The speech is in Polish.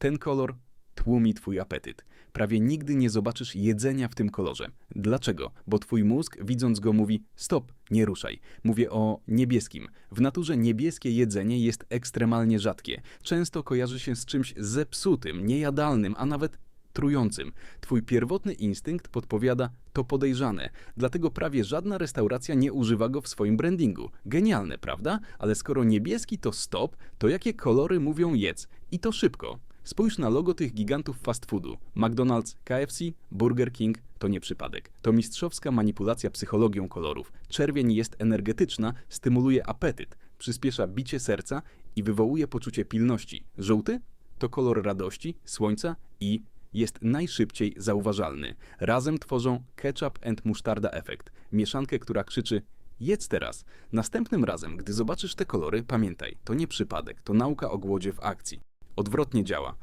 Ten kolor tłumi twój apetyt. Prawie nigdy nie zobaczysz jedzenia w tym kolorze. Dlaczego? Bo twój mózg, widząc go, mówi: Stop, nie ruszaj. Mówię o niebieskim. W naturze niebieskie jedzenie jest ekstremalnie rzadkie. Często kojarzy się z czymś zepsutym, niejadalnym, a nawet trującym. Twój pierwotny instynkt podpowiada to podejrzane, dlatego prawie żadna restauracja nie używa go w swoim brandingu. Genialne, prawda? Ale skoro niebieski to stop, to jakie kolory mówią jedz? I to szybko. Spójrz na logo tych gigantów fast foodu. McDonald's, KFC, Burger King to nie przypadek. To mistrzowska manipulacja psychologią kolorów. Czerwień jest energetyczna, stymuluje apetyt, przyspiesza bicie serca i wywołuje poczucie pilności. Żółty to kolor radości, słońca i jest najszybciej zauważalny. Razem tworzą ketchup and musztarda efekt. Mieszankę, która krzyczy jedz teraz. Następnym razem, gdy zobaczysz te kolory, pamiętaj, to nie przypadek, to nauka o głodzie w akcji. Odwrotnie działa.